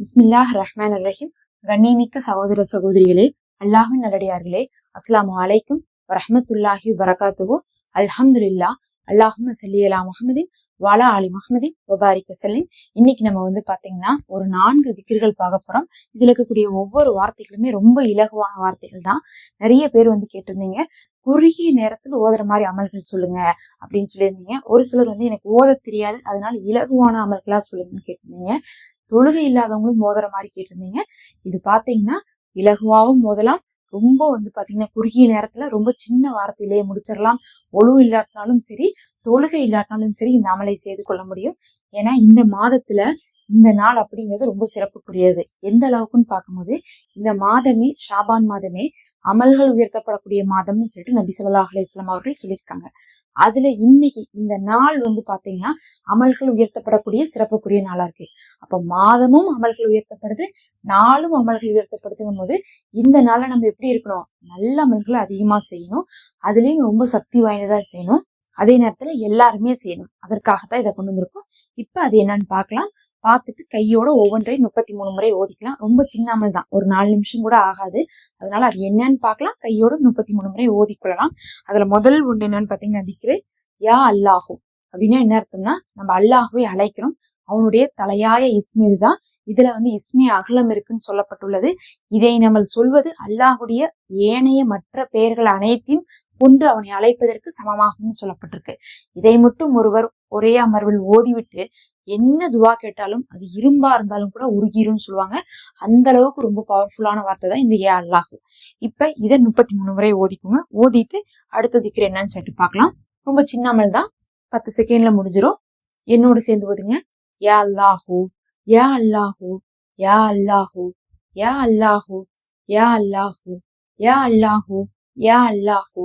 பிஸ்மில்லாஹ் ரஹ்மான் ரஹீம் கண்ணியமிக்க சகோதர சகோதரிகளே அல்லாஹின் நல்லடியார்களே அஸ்லாம் அலைக்கும் வரஹ்மத்துல்லாஹி வரகாத்துவோ அல்ஹம்துல்லா அல்லாஹும்ம சல்லி அலா வாலா அலி முஹம்மதின் வபாரிக் செல்லின் இன்னைக்கு நம்ம வந்து பாத்தீங்கன்னா ஒரு நான்கு திக்கிர்கள் பார்க்க போறோம். இதுல இருக்கக்கூடிய ஒவ்வொரு வார்த்தைகளுமே ரொம்ப இலகுவான வார்த்தைகள் தான். நிறைய பேர் வந்து கேட்டிருந்தீங்க குறுகிய நேரத்தில் ஓதுற மாதிரி அமல்கள் சொல்லுங்க அப்படின்னு சொல்லியிருந்தீங்க. ஒரு சிலர் வந்து எனக்கு ஓத தெரியாது அதனால இலகுவான அமல்களா சொல்லுங்கன்னு கேட்டிருந்தீங்க. தொழுகை இல்லாதவங்களும் மோதுற மாதிரி கேட்டிருந்தீங்க. இது பாத்தீங்கன்னா இலகுவாகவும் மோதலாம். ரொம்ப வந்து பாத்தீங்கன்னா குறுகிய நேரத்துல ரொம்ப சின்ன வாரத்திலேயே முடிச்சிடலாம். ஒழு இல்லாட்டினாலும் சரி தொழுகை இல்லாட்டினாலும் சரி இந்த அமலை செய்து கொள்ள முடியும். ஏன்னா இந்த மாதத்துல இந்த நாள் அப்படிங்கிறது ரொம்ப சிறப்புக்குரியது. எந்த அளவுக்குன்னு பார்க்கும்போது இந்த மாதமே ஷாபான் மாதமே அமல்கள் உயர்த்தப்படக்கூடிய மாதம்னு சொல்லிட்டு நபி சொல்லா அலிஸ்லாம் அவர்கள் சொல்லியிருக்காங்க. அதுல இன்னைக்கு இந்த நாள் வந்து பாத்தீங்கன்னா அமல்கள் உயர்த்தப்படக்கூடிய சிறப்புக்குரிய நாளா இருக்கு. அப்ப மாதமும் அமல்கள் உயர்த்தப்படுது நாளும் அமல்கள் உயர்த்தப்படுதுங்கும் போது இந்த நாளை நம்ம எப்படி இருக்கணும் நல்ல அமல்களை அதிகமா செய்யணும். அதுலயும் ரொம்ப சக்தி வாய்ந்ததா செய்யணும். அதே நேரத்துல எல்லாருமே செய்யணும். அதற்காகத்தான் இதை கொண்டு வந்திருக்கோம். இப்ப அது என்னன்னு பார்க்கலாம். பார்த்துட்டு கையோட ஒவ்வொன்றையும் முப்பத்தி மூணு முறை ஓதிக்கலாம். ரொம்ப சின்ன அமல் தான். ஒரு நாலு நிமிஷம் கூட ஆகாது. அதனால அது என்னன்னு பார்க்கலாம். கையோட முப்பத்தி மூணு முறை ஓதிக்கொள்ளலாம் அதுல முதல் ஒன்று என்னன்னு பார்த்தீங்கன்னா திக்ரு யா அல்லாஹு. அப்படின்னா என்ன அர்த்தம்னா நம்ம அல்லாஹுவை அழைக்கிறோம். அவனுடைய தலையாய இஸ்மி இதுதான். இதுல வந்து இஸ்மி அகலம் இருக்குன்னு சொல்லப்பட்டுள்ளது. இதை நம்ம சொல்வது அல்லாஹுடைய ஏனைய மற்ற பெயர்கள் அனைத்தையும் கொண்டு அவனை அழைப்பதற்கு சமமாகும்னு சொல்லப்பட்டிருக்கு. இதை மட்டும் ஒருவர் ஒரே அமர்வில் ஓதிவிட்டு என்ன துவா கேட்டாலும் அது இரும்பா இருந்தாலும் கூட உருகிரும்னு சொல்லுவாங்க. அந்த அளவுக்கு ரொம்ப பவர்ஃபுல்லான வார்த்தை தான் இந்த ஏ அல்லாஹு. இப்ப இதை முப்பத்தி மூணு முறை ஓதிக்குங்க. ஓதிட்டு அடுத்த திக்கிற என்னன்னு சொல்லிட்டு பார்க்கலாம். ரொம்ப சின்ன அமல் தான். பத்து செகண்ட்ல முடிஞ்சிரும். என்னோட சேர்ந்து ஓதுங்க. யா அல்லாஹூ யா அல்லாஹூ யா அல்லாஹூ யா அல்லாஹூ யா அல்லாஹூ யா அல்லாஹூ யா அல்லாஹூ.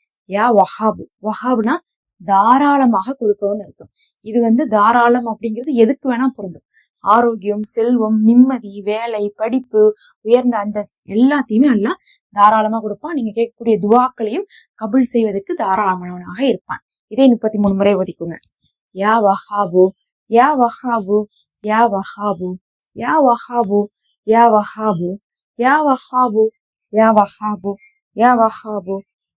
யா வஹாபு. வஹாபுனா தாராளமாக கொடுக்கணும்னு அர்த்தம். இது வந்து தாராளம் அப்படிங்கிறது எதுக்கு வேணா பொருந்தும். ஆரோக்கியம் செல்வம் நிம்மதி வேலை படிப்பு உயர்ந்த அந்த எல்லாத்தையுமே எல்லாம் தாராளமா கொடுப்பான். நீங்க கேட்கக்கூடிய துவாக்களையும் கபுல் செய்வதற்கு தாராளமானவனாக இருப்பான். இதே முப்பத்தி மூணு முறை ஒதுக்குங்க. யா வஹாபு யா வஹாபு யா வஹாபு யா வஹாபு யா வஹாபு யா வஹாபு யா வஹாபு யா வஹாபு.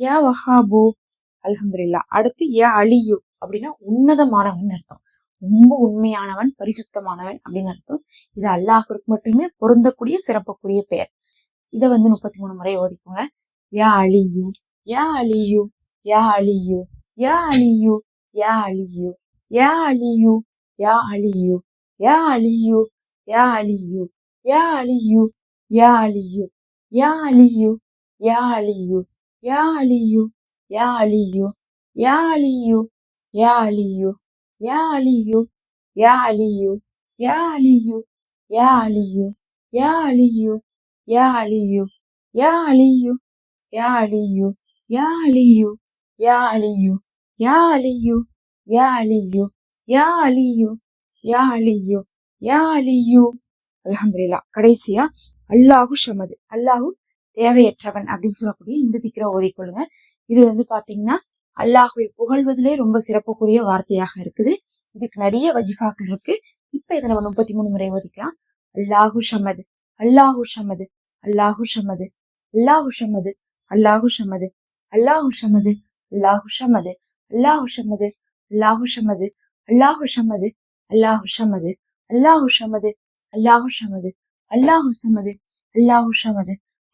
யா வஹாபு அல்ஹம்துலில்லாஹ் அடுத்து யா அழியு அப்படின்னா உன்னதமானவன் அர்த்தம் ரொம்ப உண்மையானவன் பரிசுத்தமானவன் அப்படின்னு அர்த்தம் இது அல்லாஹிற்கு மட்டுமே பொருந்தக்கூடிய சிறப்புக்குரிய பெயர் இதை வந்து முப்பத்தி மூணு முறை ஓதிக்கோங்க யா அழியு யா அலியு யா அலியு யா அலியு யா அலியு யா அலியு யா அலியு யா அலியு யா அலியு யா அலியு யா அலியு யா அழியு யா அலியு யா அலியு யா அலியு யா அலியு யா அலியு யா அலியு யா அலியு யா அலியு யா அலியு யா அலியு யா அலியு யா அலியு யா அலியு யா அலியு யா அலியு யா அலியு யா அலியு யா அலியு யா அலியு யா அலியு அல்ஹம்துலில்லாஹ் கடைசியா அல்லாஹு ஷமது அல்லாஹு தேவையற்றவன் அப்படின்னு சொல்லக்கூடிய இந்த திக்கிற ஓதிக்கொள்ளுங்க இது வந்து பாத்தீங்கன்னா அல்லாஹுவை புகழ்வதிலே ரொம்ப சிறப்புக்குரிய வார்த்தையாக இருக்குது இதுக்கு நிறைய வஜிஃபாக்கள் இருக்கு இப்ப இதை நம்ம முப்பத்தி மூணு முறை ஓதிக்கலாம் அல்லாஹு ஷமது அல்லாஹு ஷமது அல்லாஹு ஷமது அல்லாஹு ஷமது அல்லாஹு ஷமது அல்லாஹு ஷமது அல்லாஹு ஷமது அல்லாஹு ஷமது அல்லாஹு ஷமது அல்லாஹு ஷமது அல்லாஹு ஷமது அல்லாஹு ஷமது அல்லாஹு ஷமது அல்லாஹு சமது அல்லாஹு ஷமது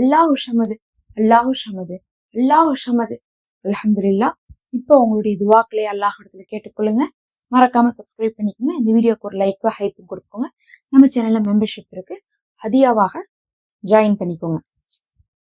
அல்லாஹு ஷமது அல்லாஹு ஷமது அல்லாஹு ஷமது அல்ஹம்துலில்லாஹ் இப்போ உங்களுடைய துவாக்களை அல்லாஹ் இடத்துல கேட்டுக்கொள்ளுங்க. மறக்காம சப்ஸ்கிரைப் பண்ணிக்கோங்க. இந்த வீடியோக்கு ஒரு லைக்கோ ஹைப்பும் கொடுத்துக்கோங்க. நம்ம சேனல்ல மெம்பர்ஷிப் இருக்கு. ஹதியாவாக ஜாயின் பண்ணிக்கோங்க.